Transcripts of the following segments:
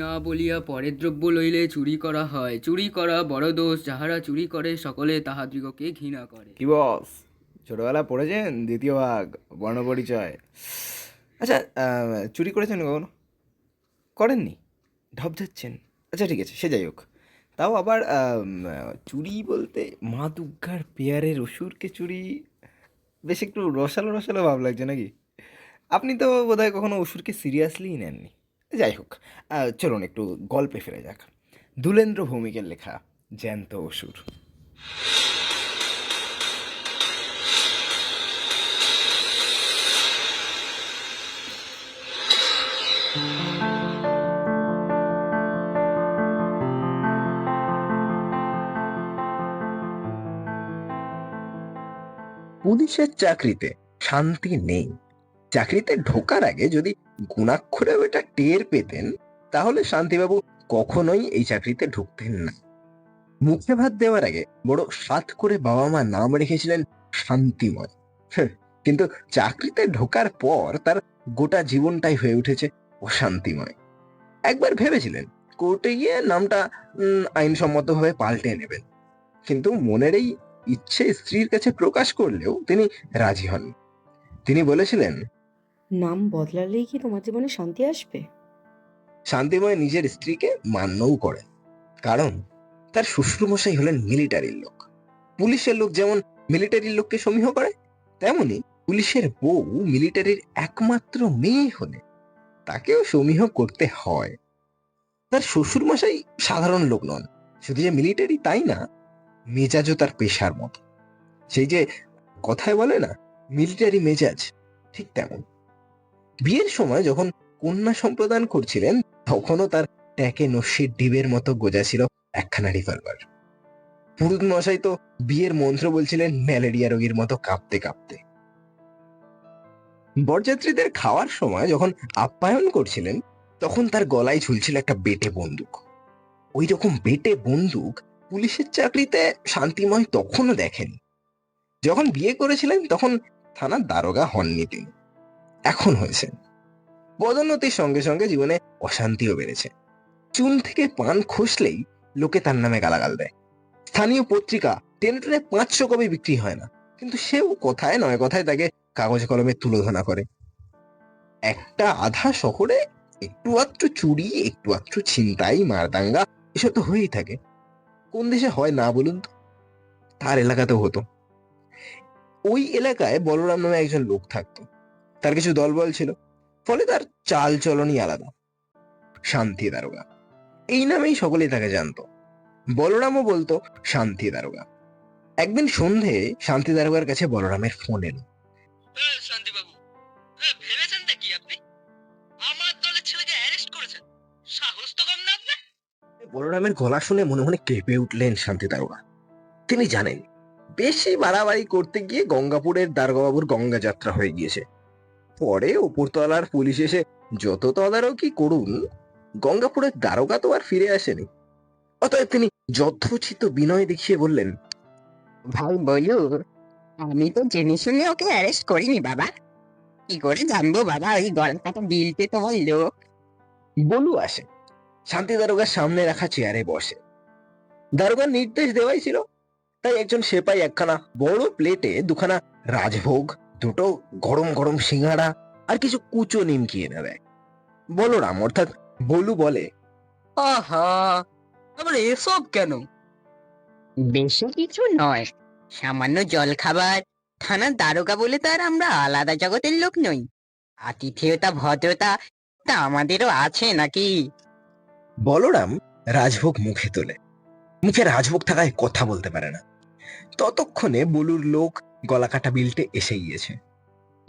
না বলিয়া পরের দ্রব্য লইলে চুরি করা হয়। চুরি করা বড় দোষ, যাহারা চুরি করে সকলে তাহাদিগকে ঘৃণা করে। কি বস? ছোটবেলা পড়েছেন? দ্বিতীয় ভাগ, বর্ণপরিচয়। আচ্ছা চুরি করেছেন কখনো? করেননি? ঢপ যাচ্ছেন আচ্ছা ঠিক আছে, সে যাই হোক। তাও আবার চুরি বলতে মা দুর্গার পেয়ারের অসুরকে চুরি, বেশ একটু রসালো রসালো ভাব লাগছে নাকি? আপনি তো বোধহয় কখনো অসুরকে সিরিয়াসলিই নেননি। যাই হোক চলুন একটু গল্পে ফিরে যাক। দুলেন্দ্র ভৌমিকের লেখা, জ্যান্ত অসুর। পুলিশের চাকরিতে শান্তি নেই। চাকরিতে ঢোকার আগে যদি গুণাক্ষরেও এটা টের পেতেন, তাহলে শান্তিবাবু কখনোই এই চাকরিতে ঢুকতেন না। মুখে ভাত দেওয়ার আগে বড় সাত করে বাবা মা নাম রেখেছিলেন শান্তিময়। কিন্তু চাকরিতে ঢোকার পর তার গোটা জীবনটাই হয়ে উঠেছে অশান্তিময়। একবার ভেবেছিলেন, কোর্টে গিয়ে নামটা আইনসম্মতভাবে পাল্টে নেবেন। কিন্তু মনের এই ইচ্ছে স্ত্রীর কাছে প্রকাশ করলেও তিনি রাজি হন তিনি বলেছিলেন নাম বদলালেই কি তোমার জীবনে শান্তি আসবে? শান্তিময় নিজের স্ত্রীকে মান্যও করেন। কারণ তার শ্বশুরমশাই হলেন মিলিটারির লোক। পুলিশের লোক যেমন মিলিটারির লোককে সমীহ করে, তেমনি পুলিশের বউ মিলিটারির একমাত্র মেয়ে হলে তাকেও সমীহ করতে হয়। তার শ্বশুরমশাই সাধারণ লোক নন। শুধু যে মিলিটারি তাই না, মেজাজও তার পেশার মতো। সেই যে কথায় বলে না, মিলিটারি মেজাজ ঠিক তেমন। বিয়ের সময় যখন কন্যা সম্প্রদান করছিলেন, তখনও তার ট্যাকে নস্যির ডিবের মতো গোজা ছিল একখানা রিভলভার পুরুত মশাই তো বিয়ের মন্ত্র বলছিলেন, ম্যালেরিয়া রোগীর মতো কাঁপতে কাঁপতে। বরযাত্রীদের খাওয়ার সময় যখন আপ্যায়ন করছিলেন, তখন তার গলায় ঝুলছিল একটা বেটে বন্দুক। ওই রকম বেটে বন্দুক পুলিশের চাকরিতে শান্তিময় তখনও দেখেনি যখন বিয়ে করেছিলেন, তখন থানার দারোগা হননি তিনি। এখন হয়েছেন পদোন্নতির সঙ্গে সঙ্গে জীবনে অশান্তিও বেড়েছে। চুন থেকে পান খসলেই লোকে তার নামে গালাগাল দেয়। স্থানীয় পত্রিকা টেনে টেনে পাঁচশো কবি বিক্রি হয় না, কিন্তু সেও কথায় নয় কথায় তাকে কাগজ কলমে তুলোধনা করে। একটা আধা শহরে একটু আধটু চুরি, একটু আধটু ছিনতাই, মারদাঙ্গা, এসব তো হয়েই থাকে। কোন দেশে হয় না বলুন তো? তার এলাকাতেও হতো। ওই এলাকায় বলরাম নামে একজন লোক থাকতো। তার কিছু দলবল ছিল ফলে তার চাল চলনই আলাদা। শান্তি দারোগা। এই নামেই সকলেই তাকে জানতো। বলরামও বলতো শান্তি দারোগা। একদিন সন্ধে শান্তি দারোগার কাছে বলরামের ফোন এলো। শান্তিবাবু। ভেবেছেন কি আপনি? আমার দলের ছেলেকে অ্যারেস্ট করেছেন। সাহস তো কম না আপনার? বলরামের গলা শুনে মনে মনে কেঁপে উঠলেন শান্তি দারোগা। তিনি জানেন বেশি বাড়াবাড়ি করতে গিয়ে গঙ্গাপুরের দারোগাবাবুর গঙ্গা যাত্রা হয়ে গিয়েছে। পরে উপরতলার পুলিশ এসে যত তদারকি করুন গঙ্গাপুরের দারোগা তো আর ফিরে আসেনি। অতএব তিনি যথোচিত বিনয় দেখিয়ে বললেন ভাই বলুর আমি তো জেনে শুনে ওকে অ্যারেস্ট করিনি বাবা। কি করে জানব বাবা ওই গলা কাটা বিলতে তোমার লোক বলু আসে শান্তি দারোগার সামনে রাখা চেয়ারে বসে। দারোগার নির্দেশ দেওয়াই ছিল তাই একজন সেপাই একখানা বড় প্লেটে দুখানা রাজভোগ দুটো গরম গরম সিঙ্গাড়া আর কিছু কুচো নিমকি এনে দেয়। বলরাম অর্থাৎ বলু বলে আহা আবার এসব কেন? বেশি কিছু নয়। সামান্য জল খাবার থানার দারোগা বলে তো আর আমরা আলাদা জগতের লোক নই। আতিথেয়তা ভদ্রতা তা আমাদেরও আছে নাকি? বলরাম রাজভোগ মুখে তোলে। মুখে রাজভোগ থাকায় কথা বলতে পারে না। ততক্ষণে বলুর লোক গলা কাটা বিলটে এসে গিয়েছে।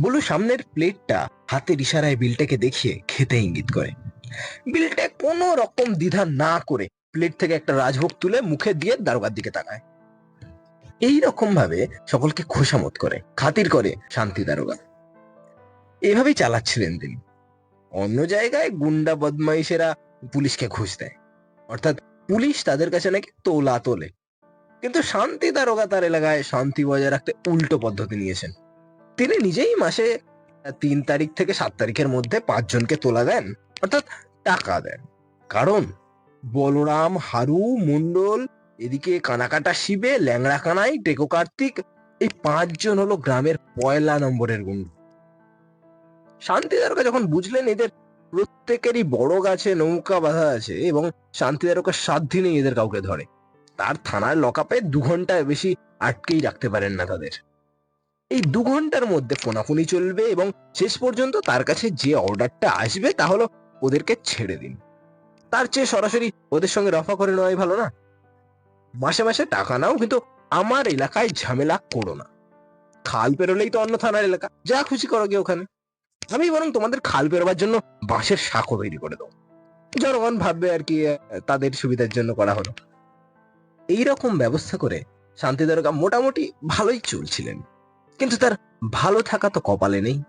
বলু সামনের প্লেটটা হাতের ইশারায় বিলটাকে দেখিয়ে খেতে ইঙ্গিত করে। বিলটা কোনো রকম দ্বিধা না করে প্লেট থেকে একটা রাজভোগ তুলে মুখে দিয়ে দারোগার দিকে তাকায়। এই রকম ভাবে সকলকে খোসামত করে, খাতির করে শান্তি দারোগা। এভাবেই চালাচ্ছিলেন তিনি। অন্য জায়গায় গুন্ডা বদমাইশেরা পুলিশকে ঘুষ দেয়। অর্থাৎ পুলিশ তাদের কাছে নাকি তোলা তোলে। কিন্তু শান্তি দারোগা তার এলাকায় শান্তি বজায় রাখতে উল্টো পদ্ধতি নিয়েছেন। তিনি নিজেই মাসে তিন তারিখ থেকে সাত তারিখের মধ্যে পাঁচজনকে তোলা দেন, অর্থাৎ টাকা দেন। কারণ বলরাম, হারু মন্ডল এদিকে কানাকাটা শিবে, ল্যাংড়া কানাই, টেকো কার্তিক, এই পাঁচজন হলো গ্রামের পয়লা নম্বরের গুন্ড। শান্তিদারকা যখন বুঝলেন এদের প্রত্যেকেরই বড় গাছে নৌকা বাঁধা আছে এবং শান্তিদারকা সাত দিনেই এদের কাউকে ধরে তার থানার লকআপে দু ঘন্টায় বেশি আটকেই রাখতে পারেন না তাদের। এই দু ঘণ্টার মধ্যে ফোনাফোনি চলবে এবং শেষ পর্যন্ত তার কাছে যে অর্ডারটা আসবে তা হলো ওদেরকে ছেড়ে দিন। তার চেয়ে সরাসরি ওদের সঙ্গে রফা করে নেওয়াই ভালো না। মাসে মাসে টাকা নাও, কিন্তু আমার এলাকায় ঝামেলা করো না। খাল পেরোলেই তো অন্য থানার এলাকা। যা খুশি করো গিয়ে ওখানে। আমি বরং তোমাদের খাল পেরোবার জন্য বাঁশের শাঁখও তৈরি করে দেবো। জনগণ ভাববে আর কি তাদের সুবিধার জন্য করা হলো। এইরকম ব্যবস্থা করে শান্তি শান্তিদারকা মোটামুটি ভালোই চলছিলেন। কিন্তু তার ভালো থাকা তো কপালে নেই।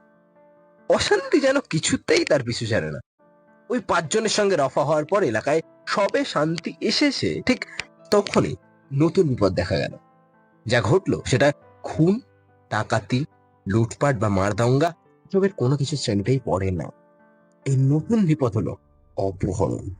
অশান্তি যেন কিছুতেই তার পিছু ছাড়ে না। ওই পাঁচজনের সঙ্গে রফা হওয়ার পর এলাকায় সবে শান্তি এসেছে, ঠিক তখনই নতুন বিপদ দেখা গেল। যা ঘটলো সেটা খুন, ডাকাতি, লুটপাট বা মারদাঙ্গা এসবের কোনো কিছু শ্রেণীতেই পড়ে না। এই নতুন বিপদ হলো অপহরণ।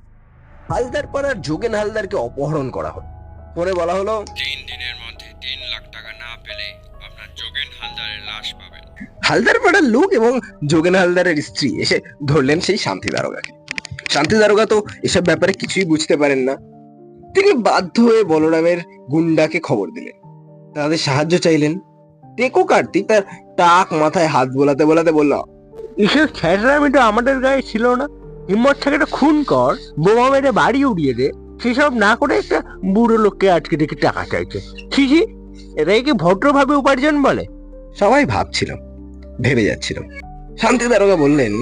হালদার পাড়ার যোগেন হালদারকে অপহরণ করা হলো। পরে বলা হলো তিন দিনের মধ্যে তিন লাখ টাকা না পেলে আপনার যোগেন হালদারের লাশ পাবেন। হালদার পাড়ার লোক এবং যোগেন হালদারের স্ত্রী এসে ধরলেন সেই শান্তি দারোগাকে। শান্তি দারোগা তো এসব ব্যাপারে কিছুই বুঝতে পারেন না। তিনি বাধ্য হয়ে বলরামের গুন্ডাকে খবর দিলেন। তাদের সাহায্য চাইলেন। টেকো কার্তিক তার টাক মাথায় হাত বোলাতে বোলাতে বলল এসব ছ্যাঁচড়ামিটা আমাদের গায়ে ছিল না। হিম্মত থেকে একটা খুন কর বোমা মেরে বাড়ি উড়িয়ে দে। সেসব না করে একটা বুড়ো লোককে আটকে দেখে টাকা চাইছে। ছি ছি এটাই কি ভদ্রভাবে উপার্জন বলে। সবাই ভাবছিল ভেবে যাচ্ছিল। শান্তি দারোগা বললেন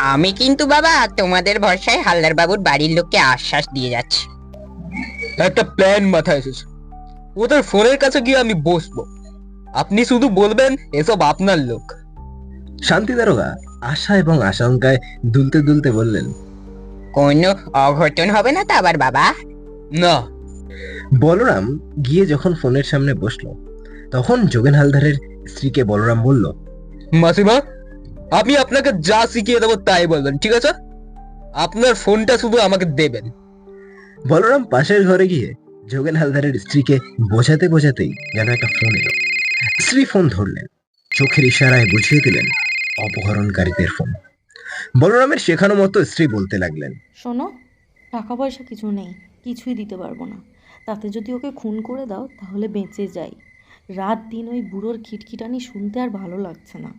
আমি কিন্তু বাবা তোমাদের ভরসায় হালদার বাবুর বাড়ির লোককে আশ্বাস দিয়ে যাচ্ছি। একটা প্ল্যান মাথায় এসেছে। ওদের ফোনের কাছে গিয়ে আমি বসবো? আপনি শুধু বলবেন এসব আপনার লোক। শান্তি দারোগা আশা এবং আশঙ্কায় দুলতে দুলতে বললেন কোনো অঘটন হবে না তো আবার বাবা? না। বলরাম গিয়ে যখন ফোনের সামনে বসল তখন যোগেন হালদারের স্ত্রীকে বলরাম বলল মাসিমা আমি আপনাকে যা শিখিয়ে দেবো তাই বলবেন ঠিক আছে? আপনার ফোনটা শুধু আমাকে দেবেন। বলরাম পাশের ঘরে গিয়ে যোগেন হালদারের স্ত্রীকে বোঝাতে বোঝাতেই যেন একটা ফোন এলো। স্ত্রী ফোন ধরলেন। চোখের ইশারায় বুঝিয়ে দিলেন অপহরণকারীদের ফোন। বলরামের শেখানো মতো স্ত্রী বলতে লাগলেন। শোনো টাকা পয়সা কিছু নেই, কিছুই দিতে পারব না। তাতে যদি ওকে খুন করে দাও, তাহলে বেঁচে যাই। রাত দিন ওই বুড়োর খিটখিটানি শুনতে আর ভালো লাগছে না।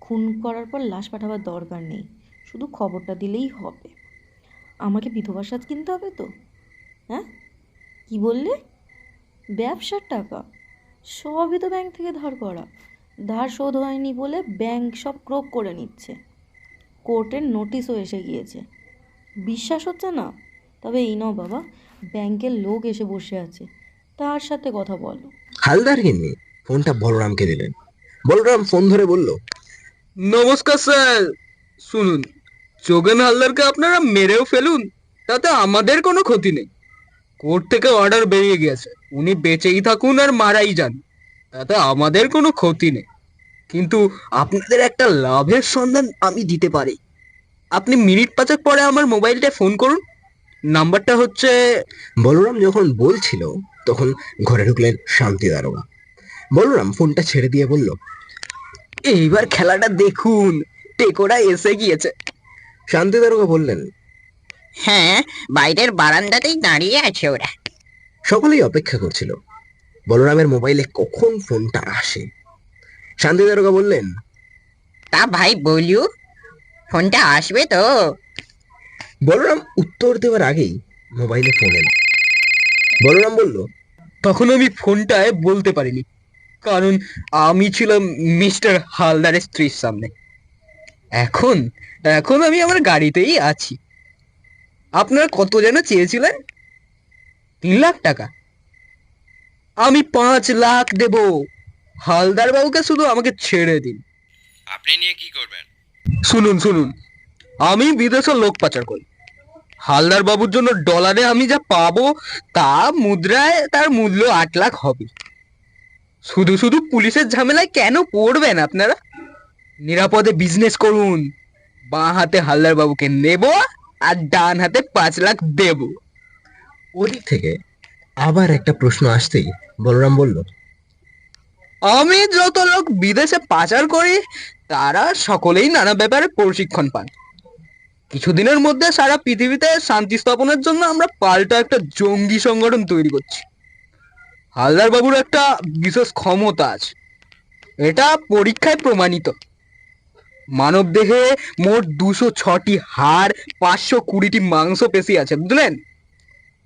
খুন করার পর লাশ পাঠাবার দরকার নেই, শুধু খবরটা দিলেই হবে। আমাকে বিধবা সাজ কিনতে হবে তো? হ্যাঁ? কি বললে? ব্যবসার টাকা। সবই তো ব্যাংক থেকে ধার করা। ধার শোধ হয়নি বলে ব্যাংক সব ক্রোক করে নিচ্ছে। কোর্টের নোটিশও এসে গিয়েছে। বিশ্বাস হচ্ছে না? তবে এই নাও বাবা ব্যাংকের লোক এসে বসে আছে। তার সাথে কথা বলো। হালদার গিন্নি ফোনটা বলরামকে দিলেন। বলরাম ফোন ধরে বলল নমস্কার স্যার শুনুন যোগেন হালদারকে আপনারা মেরেও ফেলুন তাতে আমাদের কোনো ক্ষতি নেই। কোর্ট থেকে অর্ডার বেরিয়ে গেছে উনি বেঁচেই থাকুন আর মারাই যান তাতে আমাদের কোনো ক্ষতি নেই। কিন্তু আপনাদের একটা লাভের সন্ধান আমি দিতে পারি। আপনি মিনিট পাঁচেক পরে আমার মোবাইলটায় ফোন করুন। নাম্বারটা হচ্ছে বলরাম যখন বলছিল তখন ঘরে ঢুকলেন শান্তি দারোগা। বলরাম ফোনটা ছেড়ে দিয়ে বলল এইবার খেলাটা দেখুন টেকোরা এসে গিয়েছে। শান্তি দারোগা বললেন হ্যাঁ বাইরের বারান্দাতেই দাঁড়িয়ে আছে ওরা। সকলেই অপেক্ষা করছিল। বলরামের মোবাইলে কখন ফোনটা আসে? শান্তি দারোগা বললেন। তা ভাই বলিউ ফোনটা আসবে তো। বলরাম উত্তর দেওয়ার আগেই মোবাইলে ফোন এলো। বলরাম বলল তখন আমি ফোনটায় বলতে পারিনি কারণ আমি ছিলাম মিস্টার হালদারের স্ত্রীর সামনে। এখন এখন আমি আমার গাড়িতেই আছি। আপনারা কত যেন চেয়েছিলেন? তিন লাখ টাকা। আমি পাঁচ লাখ দেব। হালদার বাবুকে শুধু আমাকে ছেড়ে দিন। আপনি নিয়ে কি করবেন? শুনুন শুনুন। আমি বিদেশে লোক পাচার করি। হালদার বাবুর জন্য ডলারে আমি যা পাবো তা মুদ্রায় তার মূল্য আট লাখ হবে। শুধু শুধু পুলিশের ঝামেলায় কেন পড়বেন আপনারা? নিরাপদে বিজনেস করুন। বাঁ হাতে হালদার বাবুকে নেব আর ডান হাতে পাঁচ লাখ দেব। ওদিক থেকে আবার একটা প্রশ্ন আসতেই বলরাম বলল আমি যত লোক বিদেশে পাচার করি, তারা সকলেই নানা ব্যাপারে প্রশিক্ষণ পান। কিছুদিনের মধ্যে সারা পৃথিবীতে শান্তি স্থাপনের জন্য আমরা পাল্টা একটা জঙ্গি সংগঠন তৈরি করছি। হালদার বাবুর একটা বিশেষ ক্ষমতা আছে। এটা পরীক্ষায় প্রমাণিত। মানব দেহে মোট দুশো ছটি হাড়, পাঁচশো কুড়িটি মাংস পেশি আছে, বুঝলেন?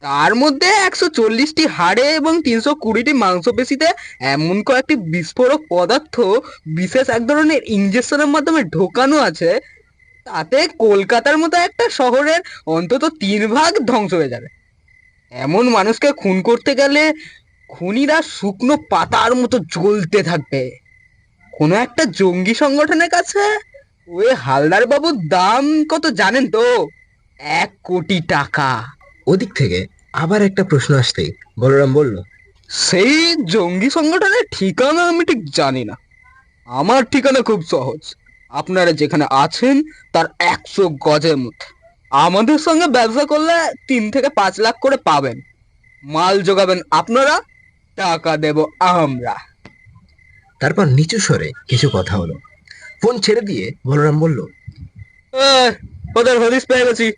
তার মধ্যে একশো চল্লিশটি হাড়ে এবং তিনশো কুড়িটি মাংসপেশিতে এমন কয়েকটি বিস্ফোরক পদার্থ বিশেষ এক ধরনের ইঞ্জেকশনের মাধ্যমে ঢোকানো আছে, তাতে কলকাতার মতো একটা শহরের অন্তত তিন ভাগ ধ্বংস হয়ে যাবে। এমন মানুষকে খুন করতে গেলে খুনিরা শুকনো পাতার মতো জ্বলতে থাকবে। কোনো একটা জঙ্গি সংগঠনের কাছে, ওই হালদার বাবুর দাম কত জানেন তো? এক কোটি টাকা। ওদিক থেকে আবার একটা প্রশ্ন আসতেই বলরাম বলল সেই জঙ্গি সংগঠনের ঠিকানা আমি ঠিক জানি না। আমার ঠিকানা খুব সহজ। আপনারা যেখানে আছেন তার একশো গজের মধ্যে। আমাদের সঙ্গে ব্যবসা করলে তিন থেকে পাঁচ লাখ করে পাবেন। মাল যোগাবেন আপনারা টাকা দেব আমরা। তারপর নিচু স্বরে কিছু কথা হলো। ফোন ছেড়ে দিয়ে বলরাম বলল ওদের হদিস পেয়ে গেছি।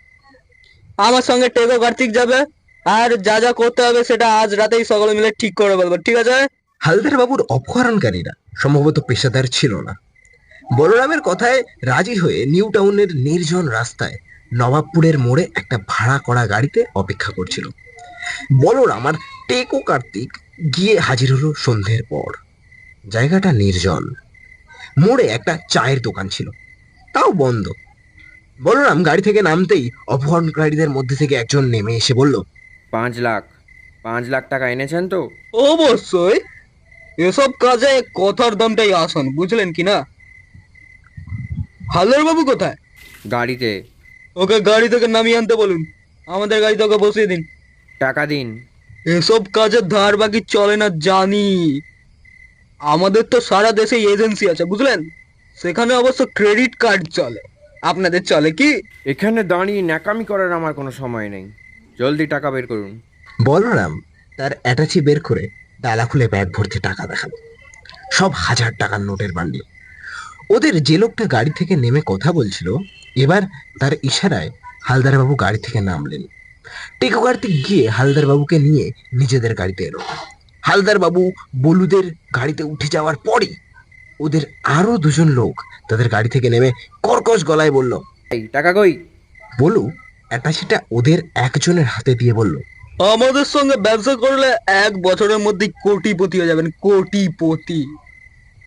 আমার সঙ্গে টেকো কার্তিক যাবে, আর যা যা করতে হবে সেটা আজ রাতেই সকলে মিলে ঠিক করে বলব, ঠিক আছে? হালদার বাবুর অপহরণকারীরা সম্ভবত পেশাদার ছিল না। বলরামের কথায় রাজি হয়ে নিউ টাউনের নির্জন রাস্তায় নবাবপুরের মোড়ে একটা ভাড়া করা গাড়িতে অপেক্ষা করছিল। বলরাম আর টেকো কার্তিক গিয়ে হাজির হলো সন্ধ্যের পর। জায়গাটা নির্জন। মোড়ে একটা চায়ের দোকান ছিল। তাও বন্ধ। বলরাম গাড়ি থেকে নামতেই অপহরণকারীদের মধ্যে থেকে একজন নেমে এসে বলল পাঁচ লাখ। পাঁচ লাখ টাকা এনেছেন তো? অবশ্যই। এসব কাজে কথার দামটাই আসন বুঝলেন কি না? হালদার বাবু কোথায়? গাড়িতে। ওকে গাড়ি থেকে নামিয়ে আনতে বলুন। আমাদের গাড়িতে ওকে বসিয়ে দিন। টাকা দিন। এসব কাজের ধার বাকি চলে না জানি। আমাদের তো সারা দেশে এজেন্সি আছে বুঝলেন? সেখানে অবশ্য ক্রেডিট কার্ড চলে। আপনাদের চলে কি? এখানে দাঁড়িয়ে ন্যাকামি করার আমার কোনো সময় নেই। জলদি টাকা বের করুন। বলরাম তার অ্যাটাচি বের করে ডালা খুলে ব্যাগ ভর্তি টাকা দেখাল। সব হাজার টাকার নোটের বান্ডিল। ওদের যে লোকটা গাড়ি থেকে নেমে কথা বলছিল এবার তার ইশারায় হালদার বাবু গাড়ি থেকে নামলেন। টেকো কার্তিক গিয়ে হালদার বাবুকে নিয়ে নিজেদের গাড়িতে এলো। হালদার বাবু বলুদের গাড়িতে উঠে যাওয়ার পরই ওদের আরও দুজন লোক তাদের গাড়ি থেকে নেমে কর্কশ গলায় বলল এই টাকা কই? বলু অ্যাটাচিটা ওদের একজনের হাতে দিয়ে বলল। আমাদের সঙ্গে ব্যবসা করলে এক বছরের মধ্যে কোটিপতি হয়ে যাবেন কোটিপতি।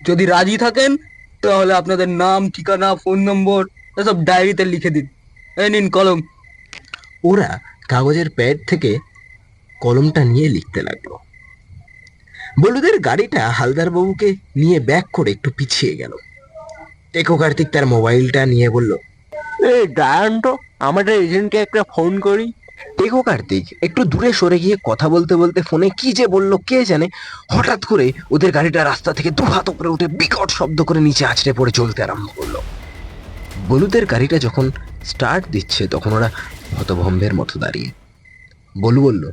যদি রাজি থাকেন তাহলে আপনাদের নাম ঠিকানা ফোন নম্বর এসব ডায়েরিতে লিখে দিন। এই নিন কলম। ওরা কাগজের প্যাড থেকে কলমটা নিয়ে লিখতে লাগল। বলুদের গাড়িটা হালদার বাবুকে নিয়ে ব্যাক করে একটু পিছিয়ে গেল। টেকো কার্তিক তার মোবাইলটা নিয়ে বলল এই দাঁড়ান তো আমাদের এজেন্টকে একটা ফোন করি। টেকো কার্তিক একটু দূরে সরে গিয়ে কথা বলতে বলতে ফোনে কি যে বলল কে জানে হঠাৎ করে ওদের গাড়িটা রাস্তা থেকে দু হাত উপরে উঠে বিকট শব্দ করে নিচে আছড়ে পড়ে চলতে আরম্ভ করল। বলুদের গাড়িটা যখন স্টার্ট দিচ্ছে তখন ওরা হতভম্বের মতো দাঁড়িয়ে। বলু বলল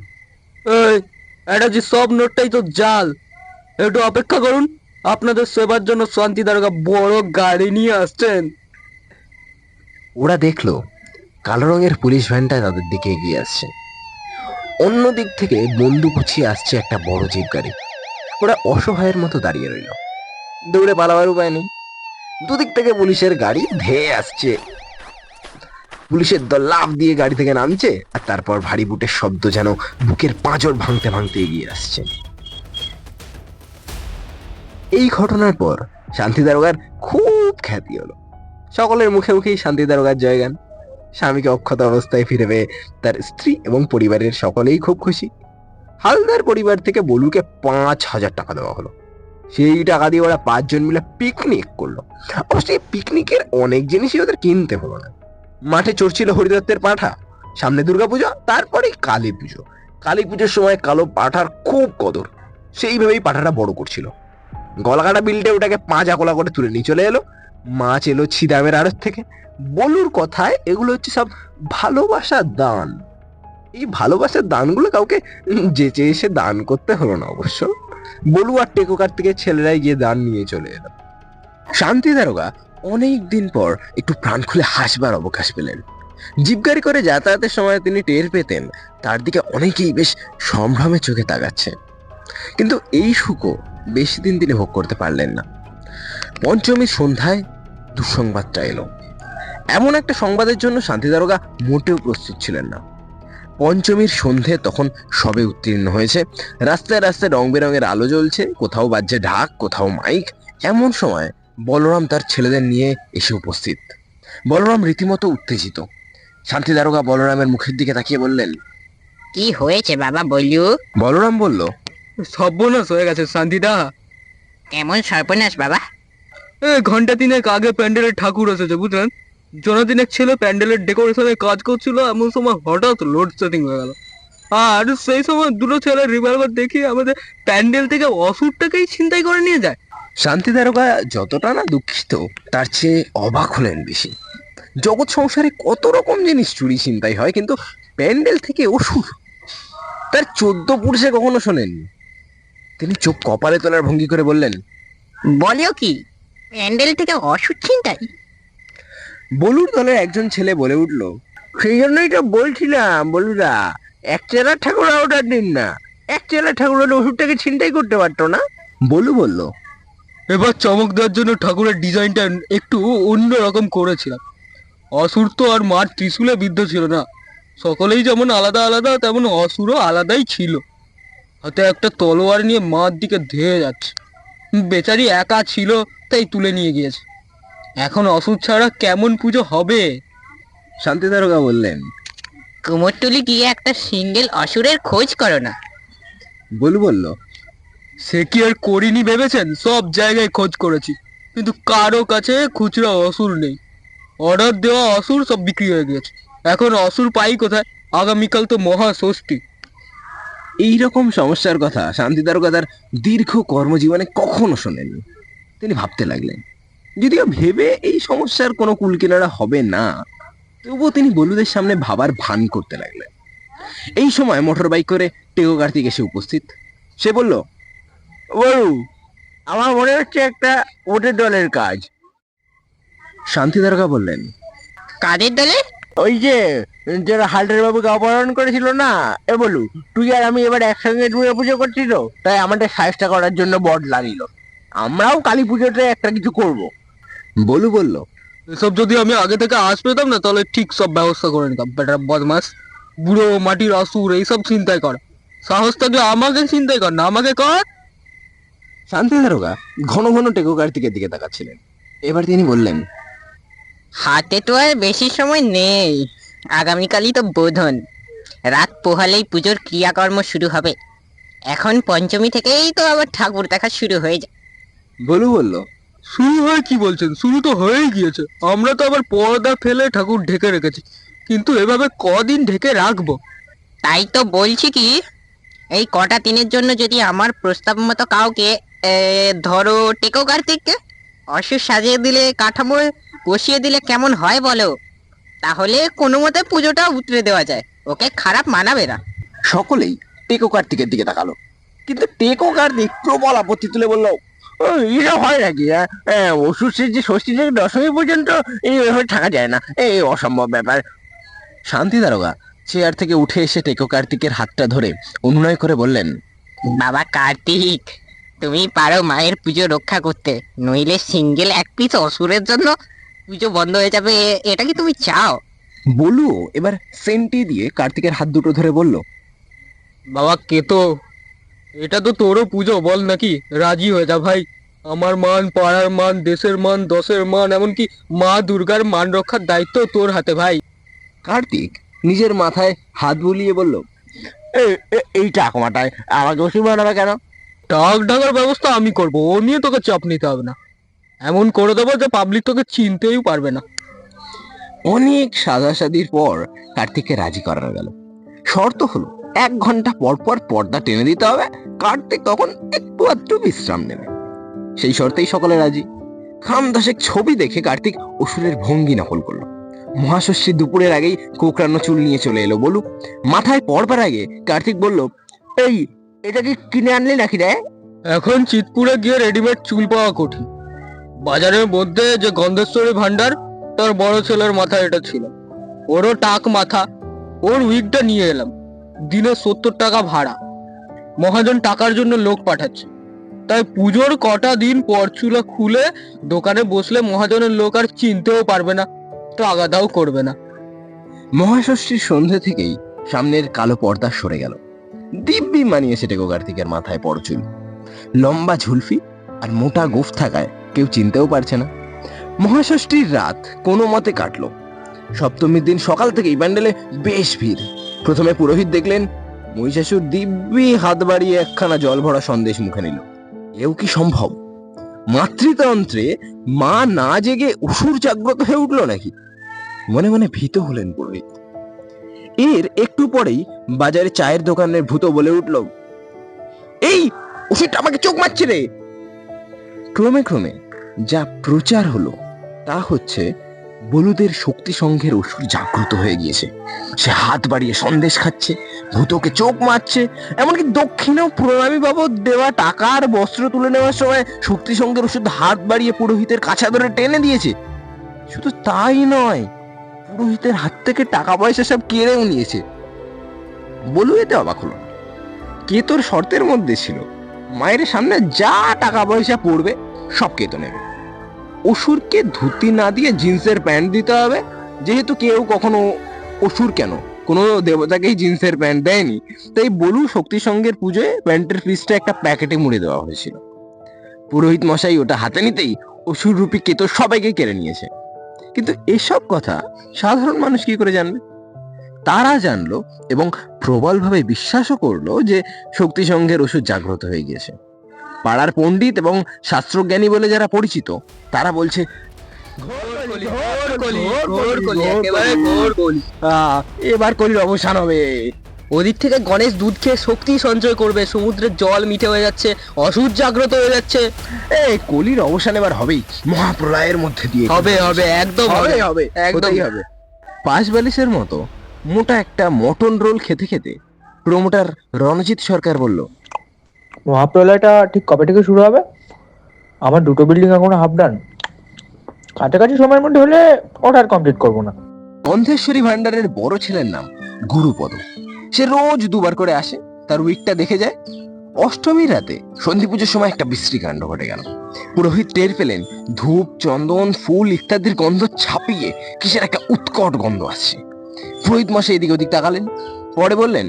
যে সব নোটটাই তো জাল। একটু অপেক্ষা করুন, আপনাদের সেবার জন্য শান্তি দারোগা বড় গাড়ি নিয়ে আসছেন। ওরা দেখল, কালো রঙের পুলিশ ভ্যানটা তাদের দিকে এগিয়ে আসছে। অন্য দিক থেকে বন্দুক উছিয়ে আসছে একটা বড় জিপ গাড়ি। ওরা অসহায়ের মতো দাঁড়িয়ে রইল। দৌড়ে পালাবার উপায় নেই। দুদিক থেকে পুলিশের গাড়ি ধেয়ে আসছে। পুলিশের দল লাফ দিয়ে গাড়ি থেকে নামছে, আর তারপর ভারী বুটের শব্দ যেন বুকের পাঁজর ভাঙতে ভাঙতে এগিয়ে আসছে। এই ঘটনার পর শান্তি দারোগার খুব খ্যাতি হলো। সকলের মুখে মুখেই শান্তি দারোগার জয়গান। স্বামীকে অক্ষত অবস্থায় ফিরে পেয়ে তার স্ত্রী এবং পরিবারের সকলেই খুব খুশি। হালদার পরিবার থেকে বলুকে পাঁচ হাজার টাকা দেওয়া হলো। সেই টাকা দিয়ে ওরা পাঁচজন মিলে পিকনিক করল। অবশ্য এই পিকনিকের অনেক জিনিসই ওদের কিনতে হলো না। মাঠে চড়ছিল হরিদত্তের পাঠা, সামনে দুর্গাপুজো তারপরে কালী পুজো। কালী পুজোর সময় কালো পাঠার খুব কদর সেইভাবেই পাঠাটা বড় করছিল। গলাকাটা বিলটে ওটাকে পাঁচা কোলা করে তুলে নিয়ে চলে এলো। মাছ এলো ছিদামের আড়ত থেকে। বলুর কথায় এগুলো হচ্ছে সব ভালোবাসার দান। এই ভালোবাসার দানগুলো কাউকে যেচে এসে দান করতে হলো না অবশ্য। বলু আর টেকোকার থেকে ছেলেরাই গিয়ে দান নিয়ে চলে এলো। শান্তি দারোগা অনেক দিন পর একটু প্রাণ খুলে হাসবার অবকাশ পেলেন। জিপগাড়ি করে যাতায়াতের সময় তিনি টের পেতেন, তার দিকে অনেকেই বেশ সম্ভ্রমে চোখে তাকাচ্ছে কিন্তু এই সুখও বেশি দিন তিনি ভোগ করতে পারলেন না। পঞ্চমীর সন্ধ্যায় দুঃসংবাদটা এলো। এমন একটা সংবাদের জন্য শান্তি দারোগা মোটেও প্রস্তুত ছিলেন না। পঞ্চমীর সন্ধে তখন সবে উত্তীর্ণ হয়েছে। রাস্তায় রাস্তায় রং বেরঙের আলো জ্বলছে, কোথাও বাজছে ঢাক, কোথাও মাইক। এমন সময় বলরাম তার ছেলেদের নিয়ে এসে উপস্থিত। বলরাম রীতিমতো উত্তেজিত। শান্তি দারোগা বলরামের মুখের দিকে তাকিয়ে বললেন কি হয়েছে বাবা বলু বলরাম বলল সর্বনাশ হয়ে গেছে শান্তিদা। কেমন সর্বনাশ বাবা? এ ঘণ্টা তিনেক আগে প্যান্ডেলের ঠাকুর এসেছে বুঝলেন? জনদিনেক ছেলে প্যান্ডেলের ডেকোরেশনে কাজ করছিল এমন সময় হঠাৎ লোড সেটিং হয়ে গেল। আর সেই সময় দুটো ছেলে রিভলভার দেখিয়ে আমাদের প্যান্ডেল থেকে অসুরটাকেই ছিনতাই করে নিয়ে যায়। শান্তি দারোগা যতটা না দুঃখিত তার চেয়ে অবাক হলেন বেশি। জগৎ সংসারে কত রকম জিনিস চুরি চিন্তাই হয় কিন্তু প্যান্ডেল থেকে অসুর। তার চোদ্দ পুরুষে কখনো শোনেননি। তিনি চোখ কপালে তোলার ভঙ্গি করে বললেন বলিও কি প্যান্ডেল থেকে অসুখ চিন্তাই বলুর দলের একজন ছেলে বলে উঠল সেই জন্যই তো বলছিলাম বলুরা এক চেলা ঠাকুর অর্ডার দিন না। এক চেলা ঠাকুর হলে ওষুধটাকে ছিনতাই করতে পারতো না? বলু বলল এবার চমক দেওয়ার জন্য ঠাকুরের ডিজাইনটা একটু অন্য রকম করেছিলাম। অসুর তো আর মার ত্রিশূলে বিদ্ধ ছিল না। সকলেই যেমন আলাদা আলাদা তেমন অসুরও আলাদাই ছিল। হাতে একটা তলোয়ার নিয়ে মার দিকে ধেয়ে যাচ্ছে। বেচারি একা ছিল তাই তুলে নিয়ে গিয়েছে। এখন অসুর ছাড়া কেমন পুজো হবে? শান্তি দারোগা বললেন কুমোরটুলি গিয়ে একটা সিঙ্গেল অসুরের খোঁজ করো না। বলু বলল সে কি আর করিনি ভেবেছেন? সব জায়গায় খোঁজ করেছি। কিন্তু কারও কাছে খুচরা অসুর নেই। অর্ডার দেওয়া অসুর সব বিক্রি হয়ে গেছে এখন অসুর পাই কোথায়? আগামীকাল তো মহা ষষ্ঠী এই রকম সমস্যার কথা শান্তি দারোগা তার দীর্ঘ কর্মজীবনে কখনো শোনেননি। তিনি ভাবতে লাগলেন, যদিও ভেবে এই সমস্যার কোনো কুলকিনারা হবে না, তবুও তিনি বলুদের সামনে ভাবার ভান করতে লাগলেন। এই সময় মোটর বাইক করে টেকো কার্তিক এসে উপস্থিত। সে বলল বলু আমার মনে হচ্ছে একটা ওটের দলের কাজ। শান্তি দারোগা বললেন। কাদের দলে? ওই যে যারা হালদার বাবুকে অপহরণ করেছিল না এ বলু তুই আর আমি এবার একসঙ্গে দুর্গা পুজো করছি তো তাই আমাদের সাজটা করার জন্য বট লাগিল। আমরাও কালী পুজোতে একটা কিছু করব। বলু বলল এসব যদি আমি আগে থেকে আস পেতাম না তাহলে ঠিক সব ব্যবস্থা করে নিতাম বেটার বদমাস বুড়ো মাটির অসুর এইসব চিন্তাই কর। সাহস থাকলে আমাকে চিন্তাই কর না আমাকে কর শান্তি দারোগা ঘন ঘন টেকো কার্তিকের দিকে তাকাচ্ছিলেন। এবার তিনি বললেন হাতে তো আর বেশি সময় নেই। আগামীকালই তো বোধন। রাত পোহালেই পুজোর ক্রিয়াকর্ম শুরু হবে। এখন পঞ্চমী থেকেই তো আবার ঠাকুর দেখা শুরু হয়ে যায়। বলু বলল শুরু হয় কি বলছেন? শুরু তো হয়েই গিয়েছে। আমরা তো আবার পর্দা ফেলে ঠাকুর ঢেকে রেখেছি। কিন্তু এভাবে কদিন ঢেকে রাখব? তাই তো বলছি কি এই কটা দিনের জন্য যদি আমার প্রস্তাব মতো কাউকে ধরো টেকো কার্তিককে অসুর সাজিয়ে দিলে কাঠামো বসিয়ে দিলে কেমন হয় বলো? তাহলে কোনো মতে পুজোটা উতরে দেওয়া যায়। ওকে খারাপ মানাবে না। সকলেই টেকো কার্তিকের দিকে তাকালো। কিন্তু টেকো কার্তিক প্রবল আপত্তি তুলে বলল "ও, এসব হয় নাকি হ্যাঁ? ওষুধ যে ষষ্ঠী থেকে দশমী পর্যন্ত এইভাবে থাকা যায় না। এই অসম্ভব ব্যাপার। শান্তি দারোগা চেয়ার থেকে উঠে এসে টেকো কার্তিকের হাতটা ধরে অনুনয় করে বললেন বাবা কার্তিক তুমি পারো মায়ের পুজো রক্ষা করতে নইলে সিঙ্গেল এক পিস অসুরের জন্য পুজো বন্ধ হয়ে যাবে এ- এটা কি তুমি চাও? বলু এবার সেন্টি দিয়ে কার্তিকের হাত দুটো ধরে বলল বাবা কে তো? এটা তো তোরও পুজো বল নাকি? রাজি হয়ে যা ভাই। আমার মান পাড়ার মান দেশের মান দশের মান এমনকি মা দুর্গার মান রক্ষার দায়িত্ব তোর হাতে ভাই। কার্তিক নিজের মাথায় হাত বুলিয়ে বলল "এ- এ- এই টাকমাটায় আমাকে ওষুধ বানাবে কেন? টাক ঢাকার ব্যবস্থা আমি করব, ও নিয়ে তোকে চাপ নিতে হবে না। এমন করে দেবো যে পাবলিক তোকে চিনতেই পারবে না। অনেক সাদাসাদির পর কার্তিককে রাজি করানো গেল। শর্ত হলো, এক ঘণ্টা পর পর পর্দা টেনে দিতে হবে, কার্তিক তখন একটু আধটু বিশ্রাম নেবে। সেই শর্তেই সকলে রাজি। খাম দশেক ছবি দেখে কার্তিক অসুরের ভঙ্গি নকল করল। মহাষষ্ঠী দুপুরের আগেই কোকড়ানো চুল নিয়ে চলে এলো বলু মাথায় পড়বার আগে কার্তিক বলল, এই এটা কি কিনে আনলি নাকি রে? এখন চিতপুরে গিয়ে রেডিমেড চুল পাওয়া কঠিন। বাজারের মধ্যে যে গন্ধেশ্বরী ভান্ডার তার বড় ছেলের মাথা এটা ছিল। ওরও টাক মাথা ওর উইকটা নিয়ে এলাম। দিনে সত্তর টাকা ভাড়া। মহাজন টাকার জন্য লোক পাঠাচ্ছে। তাই পুজোর কটা দিন পরচুলা খুলে দোকানে বসলে মহাজনের লোক আর চিনতেও পারবে না তো আগাদাও করবে না। মহাষষ্ঠীর সন্ধে থেকেই সামনের কালো পর্দা সরে গেল। দিব্যি মানিয়েছে টেকো কার্তিকের মাথায় পরচুল। লম্বা ঝুলফি আর মোটা গোফ থাকায় কেউ চিনতেও পারছে না। মহাষষ্ঠীর রাত কোনো মতে কাটলো। সপ্তমীর দিন সকাল থেকেই প্যান্ডেলে বেশ ভিড়। প্রথমে পুরোহিত দেখলেন, মহিষাসুর দিব্যি হাত বাড়িয়ে একখানা জল ভরা সন্দেশ মুখে নিল। এও কি সম্ভব? মাতৃতন্ত্রে মা না জেগে অসুর জাগ্রত হয়ে উঠল নাকি? মনে মনে ভীত হলেন পুরোহিত। এর একটু পরেই বাজারে চায়ের দোকানের ভূত বলে উঠল, এই ওষুধটা আমাকে চোখ মারছে রে! ক্রমে ক্রমে যা প্রচার হলো, তা হচ্ছে বলুদের শক্তি সংঘের ওষুধ জাগ্রত হয়ে গিয়েছে। সে হাত বাড়িয়ে সন্দেশ খাচ্ছে, ভূতকে চোখ মারছে, এমনকি দক্ষিণেও প্রণামী বাবদ দেওয়া টাকা আর বস্ত্র তুলে নেওয়ার সময় শক্তি সংঘের ওষুধ হাত বাড়িয়ে পুরোহিতের কাছা ধরে টেনে দিয়েছে। শুধু তাই নয় পুরোহিতের হাত থেকে টাকা পয়সা সব কেড়েও নিয়েছে? বলু এতে অবাক হলো। কে তোর শর্তের মধ্যে ছিল? মায়ের সামনে যা টাকা পয়সা পড়বে, সব কেতো নেবে? অসুরকে ধুতি না দিয়ে জিন্সের প্যান্ট দিতে হবে? যেহেতু কেউ কখনো অসুর কেন? কোনো দেবতাকেই জিন্সের প্যান্ট দেয়নি। তাই বলু শক্তি সঙ্গের পুজোয় প্যান্টের পিসটা একটা প্যাকেটে মুড়ে দেওয়া হয়েছিল। পুরোহিত মশাই ওটা হাতে নিতেই অসুর রূপী কেতো সবাইকে কেড়ে নিয়েছে। কিন্তু এসব কথা সাধারণ মানুষ কি করে জানবে? তারা জানলো এবং প্রবলভাবে বিশ্বাসও করল যে শক্তি সংঘের ওষুধ জাগ্রত হয়ে গিয়েছে। পাড়ার পণ্ডিত এবং শাস্ত্রজ্ঞানী বলে যারা পরিচিত তারা বলছে এবার কলির অবসান হবে। ওদিক থেকে গণেশ দুধ খেয়ে শক্তি সঞ্চয় করবে সমুদ্রের জল মিঠে হয়ে যাচ্ছে অসুর জাগ্রত হয়ে যাচ্ছে। এই কলির অবসান এবার হবেই। মহাপ্রলয়ের মধ্যে দিয়ে হবে হবে একদম হবে হবে একদমই হবে। পাঁচ বালিশের মতো মোটা একটা মটন রোল খেতে খেতে প্রমোটার রণজিৎ সরকার বলল মহাপ্রলয়টা ঠিক কবে থেকে শুরু হবে? আমার দুটো বিল্ডিং এখনও হাফ ডান কাছাকাছি সময়ের মধ্যে হলে অর্ডার কমপ্লিট করব না। গন্ধেশ্বরী ভান্ডারের বড় ছেলের নাম গুরুপদ। সে রোজ দুবার করে আসে তার উইকটা দেখে যায়। অষ্টমীর রাতে সন্ধি পুজোর সময় একটা বিশ্রী কাণ্ড ঘটে গেল। পুরোহিত টের পেলেন ধূপ চন্দন ফুল ইত্যাদির গন্ধ ছাপিয়ে কিসের একটা উৎকট গন্ধ আসছে। পুরোহিত মশাই এদিক ওদিক তাকালেন পরে বললেন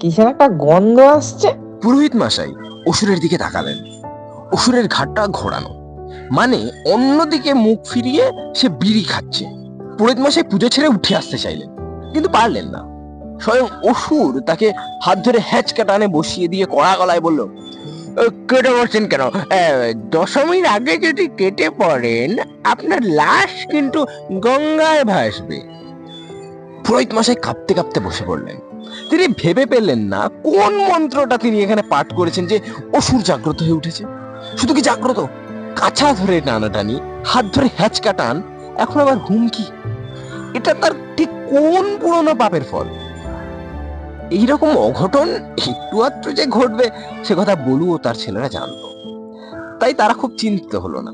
কিসের একটা গন্ধ আসছে? পুরোহিত মশাই অসুরের দিকে তাকালেন। অসুরের ঘাটটা ঘোরানো। মানে অন্যদিকে মুখ ফিরিয়ে সে বিড়ি খাচ্ছে। পুরোহিত মশাই পুজো ছেড়ে উঠে আসতে চাইলেন। কিন্তু পারলেন না। স্বয়ং অসুর তাকে হাত ধরে হ্যাচকা টানে বসিয়ে দিয়ে কড়া গলায় বলল কেটে পড়ছেন কেন? দশমীর আগে যদি কেটে পড়েন, আপনার লাশ কিন্তু গঙ্গায় ভাসবে। পুরোহিত মশাই কাঁপতে কাঁপতে বসে পড়লেন। তিনি ভেবে পেলেন না কোন মন্ত্রটা তিনি এখানে পাঠ করেছেন যে অসুর জাগ্রত হয়ে উঠেছে। শুধু কি জাগ্রত? কাছা ধরে টানাটানি, হাত ধরে হ্যাচকা টান, এখন আবার হুমকি এটা তার ঠিক কোন পুরনো পাপের ফল? এইরকম অঘটন একটু আধটু যে ঘটবে সে কথা বলু ও তার ছেলেরা জানতো। তাই তারা খুব চিন্তিত হলো না।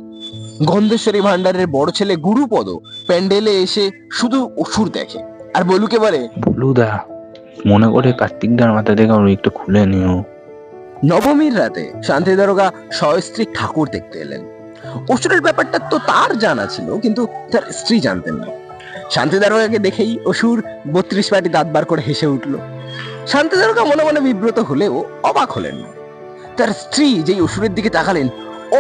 গন্ধেশ্বরী ভান্ডারের বড় ছেলে গুরুপদ প্যান্ডেলে এসে শুধু অসুর দেখে। আর বলুকে বলে বলুদা মনে করে কার্তিক কার্তিকদার মাথা থেকে আমার একটু খুলে নিও। নবমীর রাতে শান্তি দারোগা সস্ত্রী ঠাকুর দেখতে এলেন। অসুরের ব্যাপারটা তো তার জানা ছিল কিন্তু তার স্ত্রী জানতেন না। শান্তি দারোগাকে দেখেই অসুর বত্রিশ পাটি দাঁত বার করে হেসে উঠল। শান্তি দারোগা মনে মনে বিব্রত হলেও অবাক হলেন না। তার স্ত্রী যেই অসুরের দিকে তাকালেন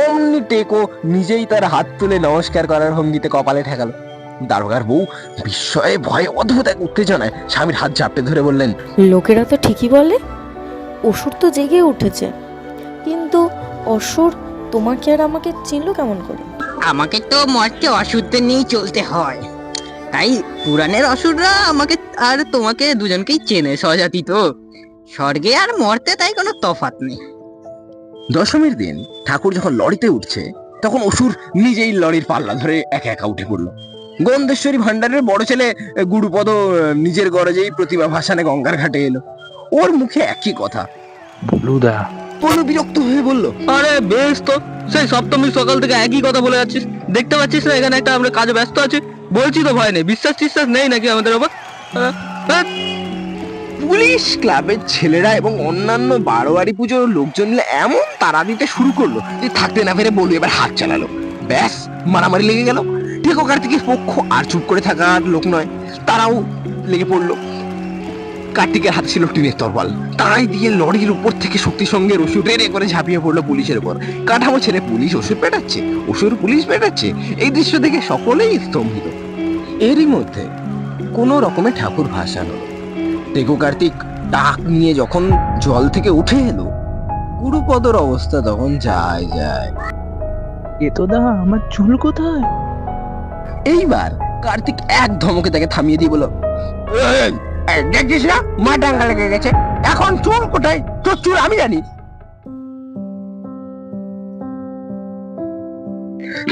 অমনি টেকো নিজেই তার হাত তুলে নমস্কার করার ভঙ্গিতে কপালে ঠেকালো। দারোগার বউ বিস্ময়ে ভয়ে অদ্ভুত এক উত্তেজনায় স্বামীর হাত চাপটে ধরে বললেন লোকেরা তো ঠিকই বলে অসুর তো জেগে উঠেছে। কিন্তু অসুর তোমাকে আর আমাকে চিনলো কেমন করে? আমাকে তো মরতে অসুরদের নিয়েই চলতে হয়। তাই পুরাণের অসুররা আমাকে আর তোমাকে দুজনকেই চেনে স্বজাতি তো। স্বর্গে আর মরতে তাই কোনো তফাৎ নেই। দশমীর দিন ঠাকুর যখন লরিতে উঠছে তখন অসুর নিজেই লরির পাল্লা ধরে একা একা উঠে পড়ল। গন্ধেশ্বরী ভান্ডারের বড় ছেলে গুরুপদ নিজের গরজেই প্রতিভা ভাসানে গঙ্গার ঘাটে এলো। ওর মুখে একই কথা। বলুদা পলু বিরক্ত হয়ে বলল আরে বেশ তো সেই সপ্তমী সকাল থেকে একই কথা বলে যাচ্ছিস। দেখতে পাচ্ছিস না এখানে একটা আমরা কাজে ব্যস্ত আছি। বলছি তো ভয় নেই বিশ্বাস টিশ্বাস নেই নাকি আমাদের ওপর? আহ, পুলিশ ক্লাবের ছেলেরা এবং অন্যান্য বারোয়ারি পুজোর লোকজন মিলে এমন তারা দিতে শুরু করল যে থাকতে না পেরে বলু এবার হাত চালালো। ব্যাস মারামারি লেগে গেল। টেকো কার্তিকের পক্ষ আর চুপ করে থাকার লোক নয় তারাও লেগে পড়ল। কার্তিকের হাতে ছিল টিনের তরবাল তাই দিয়ে লরির উপর থেকে শক্তি সঙ্গে রসু রেড়ে করে ঝাঁপিয়ে পড়ল পুলিশের উপর। কাঠামো ছেড়ে পুলিশ ওষুধ পেটাচ্ছে ওষুধ পুলিশ পেটাচ্ছে। এই দৃশ্য দেখে সকলেই স্তম্ভিত। এরই মধ্যে কোনো রকমে ঠাকুর ভাসানো টেকো কার্তিক টাক নিয়ে যখন জল থেকে উঠে এলো গুরুপদর অবস্থা তখন যায় যায়। এ তো দা আমার চুল কোথায়? এইবার কার্তিক এক ধমকে তাকে থামিয়ে দিয়ে বলো "এই, এই, দেখছিস না? মা ডাঙ্গা লেগে গেছে। এখন চুল কোথায়? তোর চুল আমি জানি।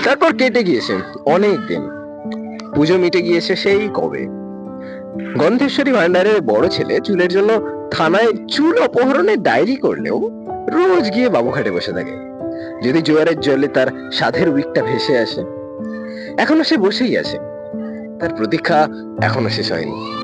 তারপর কেটে গিয়েছে, অনেক দিন। পুজো মিটে গিয়েছে সেই কবে? গন্ধেশ্বরী ভান্ডারের বড় ছেলে চুলের জন্য থানায় চুল অপহরণের ডায়েরি করলেও রোজ গিয়ে বাবুঘাটে বসে থাকে। যদি জোয়ারের জলে তার সাধের উইকটা ভেসে আসে। এখনও সে বসেই আছে। তার প্রতীক্ষা এখনও শেষ হয়নি।